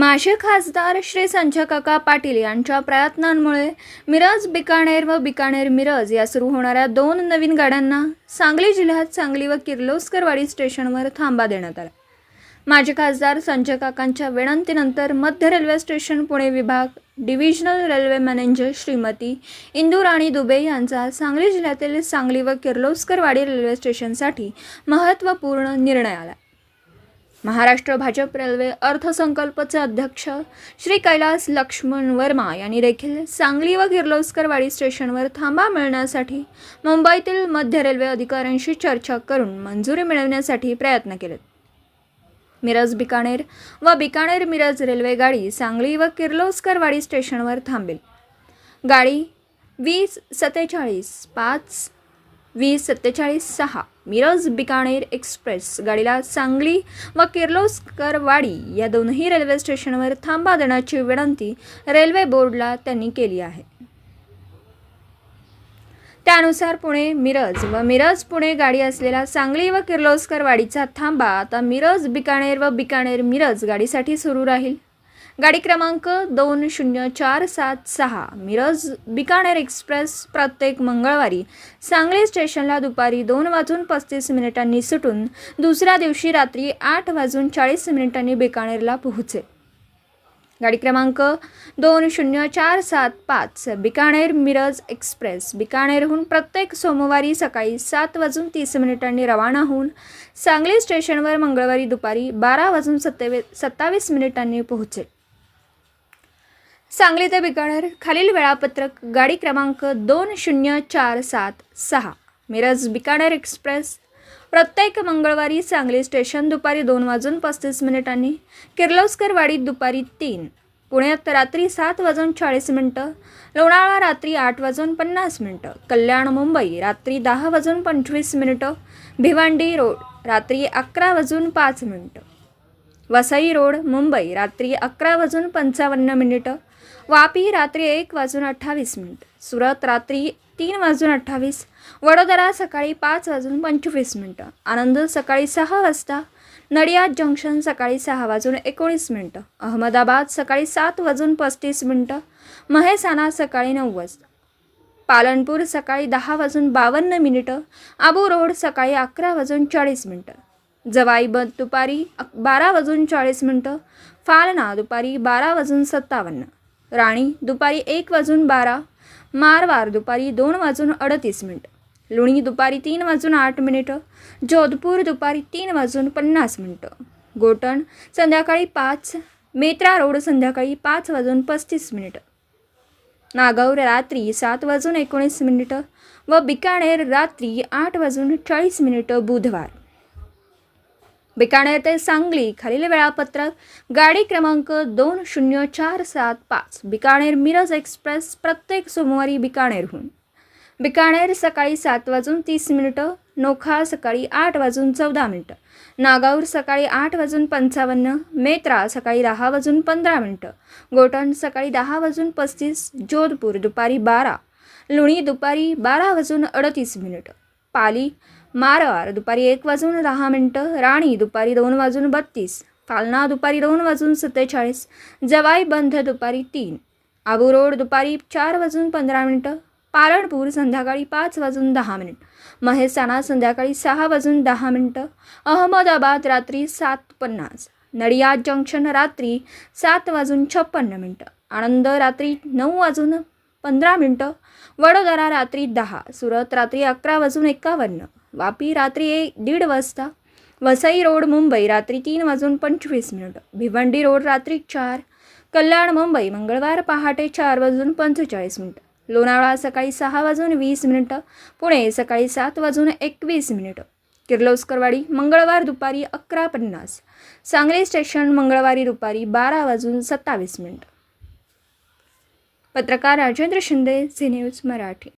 माजी खासदार श्री संजयकाका पाटील यांच्या प्रयत्नांमुळे मिरज बिकानेर व बिकानेर मिरज या सुरू होणाऱ्या दोन नवीन गाड्यांना सांगली जिल्ह्यात सांगली व किर्लोस्करवाडी स्टेशनवर थांबा देण्यात आला. माजी खासदार संजय काकांच्या विनंतीनंतर मध्य रेल्वे स्टेशन पुणे विभाग divisional railway manager Shrimati Indurani Dube यांचा सांगली जिल्ह्यातील सांगली व किर्लोस्करवाडी रेल्वे स्टेशनसाठी महत्त्वपूर्ण निर्णय आला. महाराष्ट्र भाजप रेल्वे अर्थसंकल्पचे अध्यक्ष श्री कैलास लक्ष्मण वर्मा यांनी देखील सांगली व किर्लोस्करवाडी स्टेशनवर थांबा मिळण्यासाठी मुंबईतील मध्य रेल्वे अधिकाऱ्यांशी चर्चा करून मंजुरी मिळवण्यासाठी प्रयत्न केलेत मिरज बिकानेर व बिकानेर मिरज रेल्वे गाडी सांगली व किर्लोस्करवाडी स्टेशनवर थांबेल. गाडी वीस सत्तेचाळीस पाच वीस सत्तेचाळीस सहा. मिरज बिकानेर एक्सप्रेस गाडीला सांगली व किर्लोस्करवाडी या दोनही रेल्वे स्टेशनवर थांबा देण्याची विनंती रेल्वे बोर्डला त्यांनी केली आहे. त्यानुसार पुणे मिरज व मिरज पुणे गाडी असलेला सांगली व किर्लोस्कर वाडीचा थांबा आता मिरज बिकानेर व बिकानेर मिरज गाडीसाठी सुरू राहील. गाडी क्रमांक दोन शून्य चार सात सहा मिरज बिकानेर एक्सप्रेस प्रत्येक मंगळवारी सांगली स्टेशनला दुपारी दोन वाजून पस्तीस मिनिटांनी सुटून दुसऱ्या दिवशी रात्री आठ वाजून चाळीस मिनिटांनी बिकानेरला पोहोचेल. गाडी क्रमांक दोन शून्य चार सात पाच बिकानेर मिरज एक्सप्रेस. बिकानेरहून प्रत्येक सोमवारी सकाळी सात वाजून तीस मिनिटांनी रवाना होऊन सांगली स्टेशनवर मंगळवारी दुपारी बारा वाजून सत्तावी सत्तावीस मिनिटांनी पोहोचेल. सांगली ते बिकानेर खालील वेळापत्रक गाडी क्रमांक दोन शून्य चार सात सहा मिरज बिकानेर एक्सप्रेस. प्रत्येक मंगळवारी सांगली स्टेशन दुपारी दोन वाजून पस्तीस मिनिटांनी किर्लोस्करवाडी दुपारी तीन पुण्यात रात्री सात वाजून चाळीस मिनटं लोणावळा रात्री आठ वाजून पन्नास मिनटं कल्याण मुंबई रात्री दहा वाजून पंचवीस मिनिटं भिवंडी रोड रात्री अकरा वाजून पाच मिनटं. वसई रोड मुंबई रात्री अकरा वाजून पंचावन्न मिनिटं वापी रात्री एक वाजून अठ्ठावीस मिनिट. सुरत रात्री तीन वाजून अठ्ठावीस. वडोदरा सकाळी पाच वाजून पंचवीस मिनटं. आनंद सकाळी सहा वाजता. नडियाद जंक्शन सकाळी सहा वाजून एकोणीस मिनटं. अहमदाबाद सकाळी सात वाजून पस्तीस मिनटं. महेसाना सकाळी नऊ वाजता. पालनपूर सकाळी दहा वाजून बावन्न मिनिटं. आबू रोड सकाळी अकरा वाजून चाळीस मिनटं. जवाई बंद दुपारी अक बारा वाजून चाळीस मिनटं. फालना दुपारी बारा वाजून सत्तावन्न. राणी दुपारी एक वाजून बारा मारवार दुपारी दोन वाजून अडतीस मिनटं लुणी दुपारी तीन वाजून आठ मिनिटं जोधपूर दुपारी तीन वाजून पन्नास मिनटं गोटण संध्याकाळी पाच मेत्रा रोड संध्याकाळी पाच वाजून पस्तीस मिनिटं नागौर रात्री सात वाजून एकोणीस मिनिटं व बिकानेर रात्री आठ वाजून चाळीस मिनिटं बुधवार. बिकानेर ते सांगली खालील वेळापत्रक गाडी क्रमांक दोन शून्य चार सात पाच बिकानेर मिरज एक्सप्रेस प्रत्येक सोमवारी बिकानेरहून. बिकानेर सकाळी सात वाजून तीस मिनिटं नोखा सकाळी आठ वाजून चौदा मिनिटं नागाऊर सकाळी आठ वाजून पंचावन्न मेत्रा सकाळी दहा वाजून पंधरा मिनटं गोटण सकाळी दहा वाजून पस्तीस जोधपूर दुपारी बारा लुणी दुपारी बारा वाजून अडतीस मिनिटं पाली मारवार दुपारी एक वाजून दहा मिनटं राणी दुपारी दोन वाजून बत्तीस पालना दुपारी दोन वाजून सत्तेचाळीस जवाई बंध दुपारी तीन आबू रोड दुपारी चार वाजून पंधरा मिनटं पालणपूर संध्याकाळी पाच वाजून दहा मिनिट महेसाणा संध्याकाळी सहा वाजून दहा मिनटं अहमदाबाद रात्री सात पन्नास नडियाद जंक्शन रात्री सात वाजून छप्पन्न मिनटं आनंद रात्री नऊ वाजून पंधरा मिनटं वडोदरा रात्री दहा सुरत रात्री अकरा वाजून एकावन्न वापी रात्री एक दीड वाजता. वसई रोड मुंबई रात्री तीन वाजून पंचवीस मिनिटं. भिवंडी रोड रात्री चार. कल्याण मुंबई मंगळवार पहाटे चार वाजून पंचेचाळीस मिनिटं. लोणावळा सकाळी सहा वाजून वीस मिनिटं. पुणे सकाळी सात वाजून एकवीस मिनिटं. किर्लोस्करवाडी मंगळवार दुपारी अकरा पन्नास. सांगली स्टेशन मंगळवारी दुपारी बारा वाजून सत्तावीस मिनिटं. पत्रकार राजेंद्र शिंदे झी न्यूज मराठी.